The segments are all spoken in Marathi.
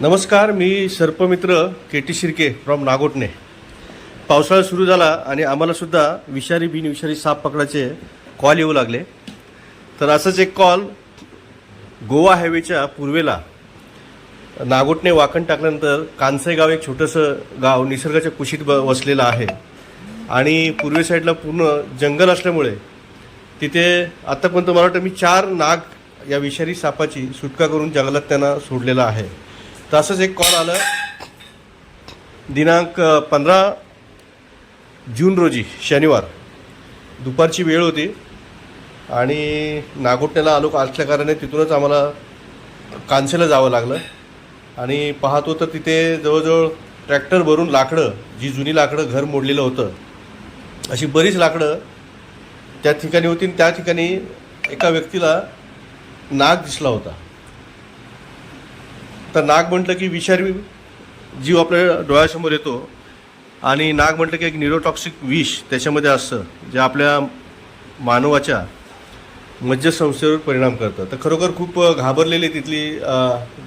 नमस्कार मी सर्पमित्र K T Shirke from Nagothane. पावसाळा सुरू झाला आणि आम्हालासुद्धा विषारी बिनविषारी साप पकडायचे कॉल येऊ लागले. तर असंच एक कॉल गोवा हायवेच्या पूर्वेला नागोटणे वाकण टाकल्यानंतर कांसई गाव एक छोटंसं गाव निसर्गाच्या कुशीत ब वसलेलं आहे. आणि पूर्वे साईडला पूर्ण जंगल असल्यामुळे तिथे आत्तापर्यंत मला वाटतं मी चार नाग या विषारी सापाची सुटका करून जंगलात त्यांना सोडलेला आहे. तसंच एक कॉल आलं. दिनांक पंधरा जून रोजी शनिवार. दुपारची वेळ होती. आणि नागोटण्याला आलो असल्याकारणाने तिथूनच आम्हाला कांसेला जावं लागलं. आणि पाहतो तर तिथे जवळजवळ ट्रॅक्टर भरून लाकडं जी जुनी लाकडं घर मोडलेलं होतं. अशी बरीच लाकडं त्या ठिकाणी होती आणि त्या ठिकाणी एका व्यक्तीला नाग दिसला होता. तर नाग म्हटलं की विषारी जीव आपल्या डोळ्यासमोर येतो आणि नाग म्हटलं की एक निरोटॉक्सिक विष त्याच्यामध्ये असतं जे आपल्या मानवाच्या मज्जसंस्थेवर परिणाम करतं. तर खरोखर खूप घाबरलेले तिथली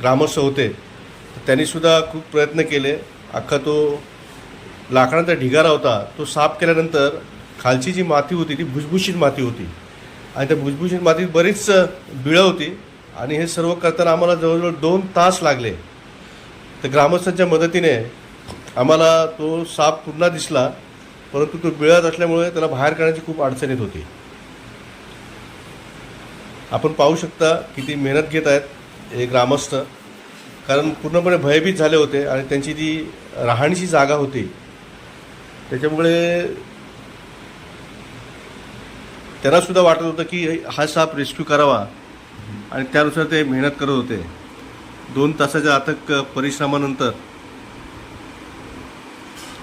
ग्रामस्थ होते. त्यांनीसुद्धा खूप प्रयत्न केले. अख्खा तो लाकडाचा ढिगारा होता. तो साफ केल्यानंतर खालची जी माती होती ती भुसभुशीत माती होती. आणि त्या भुसभुशीत मातीत बरीच बिळं होती. आणि हे सर्व करताना आम्हाला जवळजवळ दोन तास लागले. तर ग्रामस्थांच्या मदतीने आम्हाला तो साप पुन्हा दिसला परंतु तो बिळत असल्यामुळे त्याला बाहेर काढण्याची खूप अडचण येत होती. आपण पाहू शकता किती मेहनत घेत आहेत हे ग्रामस्थ. कारण पूर्णपणे भयभीत झाले होते आणि त्यांची जी राहणीची जागा होती त्याच्यामुळे त्यांनासुद्धा वाटत होतं की हा साप रेस्क्यू करावा. आणि त्यानुसार ते मेहनत करत होते. दोन तासाच्या अथक परिश्रमानंतर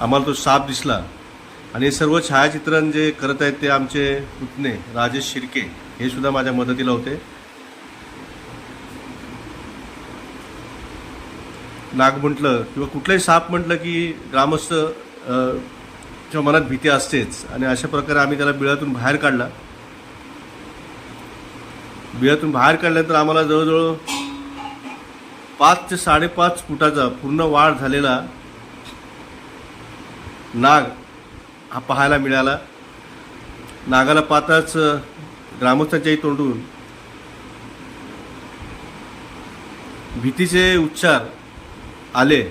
आम्हाला तो साप दिसला. आणि हे सर्व छायाचित्रण जे करत आहेत ते आमचे पुतणे राजेश शिर्के हे सुद्धा माझ्या मदतीला होते. नाग म्हटलं किंवा कुठलाही साप म्हटलं की ग्रामस्थ च्या मनात भीती असतेच. आणि अशा प्रकारे आम्ही त्याला बिळातून बाहेर काढला. बिळातून बाहेर काढल्यानंतर आम्हाला जवळजवळ पाच ते साडेपाच फुटाचा पूर्ण वाढ झालेला नाग हा पाहायला मिळाला. नागाला पाहताच ग्रामस्थांच्याही तोंडून भीतीचे उच्चार आले.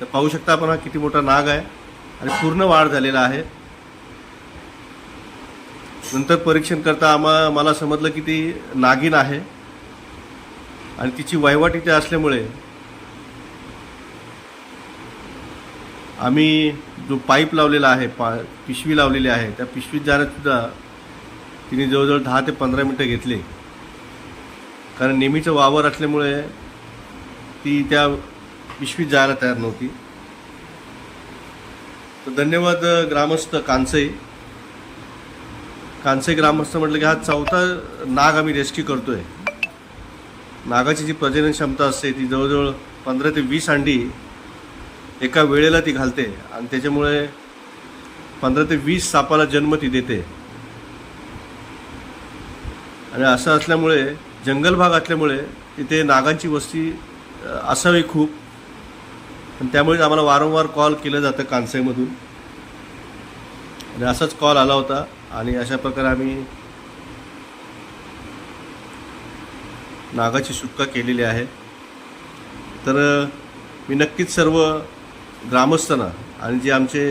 तर पाहू शकता आपण हा किती मोठा नाग आहे आणि पूर्ण वाढ झालेला आहे. नंतर परीक्षण करता आम्हा मला समजलं की ती नागिन आहे. आणि तिची वहिवाट इथे असल्यामुळे आम्ही जो पाईप लावलेला आहे पा पिशवी लावलेली आहे त्या पिशवीत जाण्यातसुद्धा तिने जवळजवळ दहा ते पंधरा मिनटं घेतले. कारण नेहमीचं वावर असल्यामुळे ती त्या पिशवीत जायला तयार नव्हती. तर धन्यवाद ग्रामस्थ कांसई कांसई ग्रामस्थ म्हटलं की हा चौथा नाग आम्ही रेस्क्यू करतोय. नागाची जी प्रजनन क्षमता असते ती जवळजवळ पंधरा ते वीस अंडी एका वेळेला ती घालते आणि त्याच्यामुळे पंधरा ते वीस सापाला जन्म ती देते. आणि असं असल्यामुळे जंगल भाग असल्यामुळे तिथे नागांची वस्ती असावी खूप. आणि त्यामुळे आम्हाला वारंवार कॉल केलं जातं कांसाईमधून आणि असाच कॉल आला होता. आणि अशा प्रकारे आम्ही नागाची सुटका केलेली आहे. तर मी नक्कीच सर्व ग्रामस्थांना आणि जे आमचे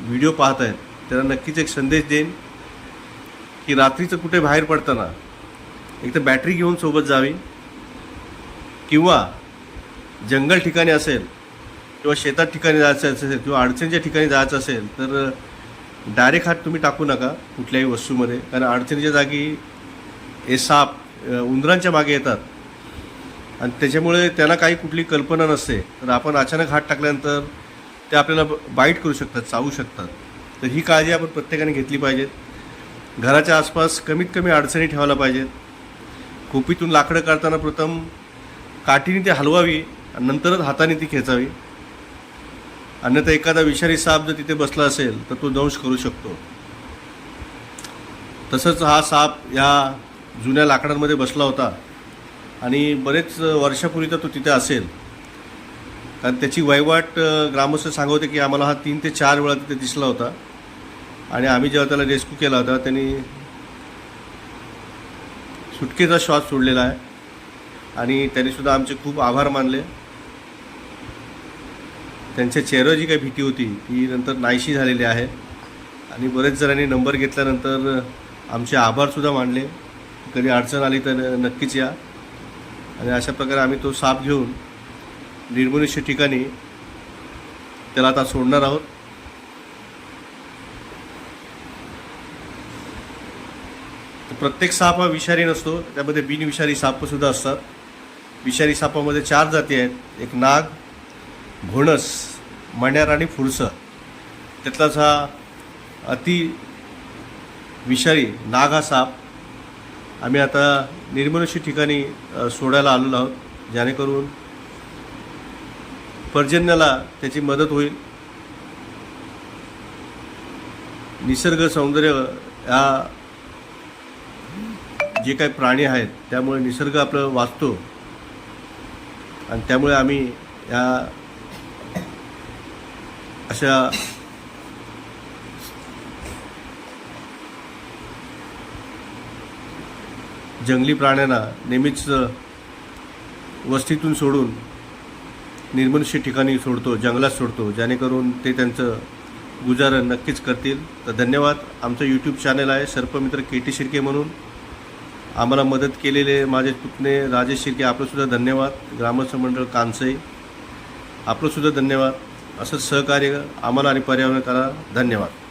व्हिडिओ पाहत आहेत त्यांना नक्कीच एक संदेश देईन की रात्रीचं कुठे बाहेर पडताना एक तर बॅटरी घेऊन सोबत जावी किंवा जंगल ठिकाणी असेल किंवा शेतात ठिकाणी जायचं असेल किंवा अडचणीच्या ठिकाणी जायचं असेल तर डायरेक्ट हात तुम्ही टाकू नका कुठल्याही वस्तूमध्ये. कारण अडचणीच्या जागी हे साप उंदरांच्या मागे येतात. आणि त्याच्यामुळे त्यांना काही कुठली कल्पना नसते. तर आपण अचानक हात टाकल्यानंतर ते आपल्याला बाईट करू शकतात चावू शकतात. तर ही काळजी आपण प्रत्येकाने घेतली पाहिजेत. घराच्या आसपास कमीत कमी अडचणी ठेवायला पाहिजेत. खोपीतून लाकडं काढताना प्रथम काठीने ती हलवावी आणि नंतरच हाताने ती खेचावी. अन्यथा एखादा विषारी साप जर तिथे बसला असेल तर तो दंश करू शकतो. तसंच हा साप या जुन्या लाकडांमध्ये बसला होता आणि बरेच वर्षापूर्वी तर तो तिथे असेल. कारण त्याची वहिवाट ग्रामस्थ सांगवते की आम्हाला हा तीन ते चार वेळा तिथे दिसला होता. आणि आम्ही जेव्हा त्याला रेस्क्यू केला होता त्यांनी सुटकेचा श्वास सोडलेला आहे. आणि त्यांनीसुद्धा आमचे खूप आभार मानले. त्यांच्या चेहऱ्यावर जी काही भीती होती ती नंतर नाहीशी झालेली आहे. आणि बरेच जणांनी नंबर घेतल्यानंतर आमचे आभारसुद्धा मानले. कधी अडचण आली तर नक्कीच या. आणि अशा प्रकारे आम्ही तो साप घेऊन निर्मनुष्य ठिकाणी त्याला आता सोडणार आहोत. तर प्रत्येक साप हा विषारी नसतो त्यामध्ये बिनविषारी सापसुद्धा असतात. विषारी सापामध्ये चार जाती आहेत. एक नाग घोणस मण्यार आणि फुरसं त्यातलाच हा अति विषारी नाग हा साप. आम्ही आता निर्मनुष्य ठिकाणी सोडायला आलेलो आहोत जेणेकरून पर्जन्याला त्याची मदत होईल. निसर्ग सौंदर्य या जे काही प्राणी आहेत त्यामुळे निसर्ग आपलं वाचतो. आणि त्यामुळे आम्ही या अशा जंगली प्राण्यांना नेहमीच वस्तीतून सोडून निर्मनुष्य ठिकाणी सोडतो जंगलात सोडतो जेणेकरून ते त्यांचं गुजारण नक्कीच करतील. तर धन्यवाद. आमचं यूट्यूब चॅनल आहे सर्पमित्र के टी शिर्के म्हणून. आम्हाला मदत केलेले माझे पुतणे राजेश शिर्के आपलंसुद्धा धन्यवाद. ग्रामस्थ मंडळ कानसई आपलंसुद्धा धन्यवाद. असं सहकार्य आम्हाला आणि पर्यावरणकाला धन्यवाद.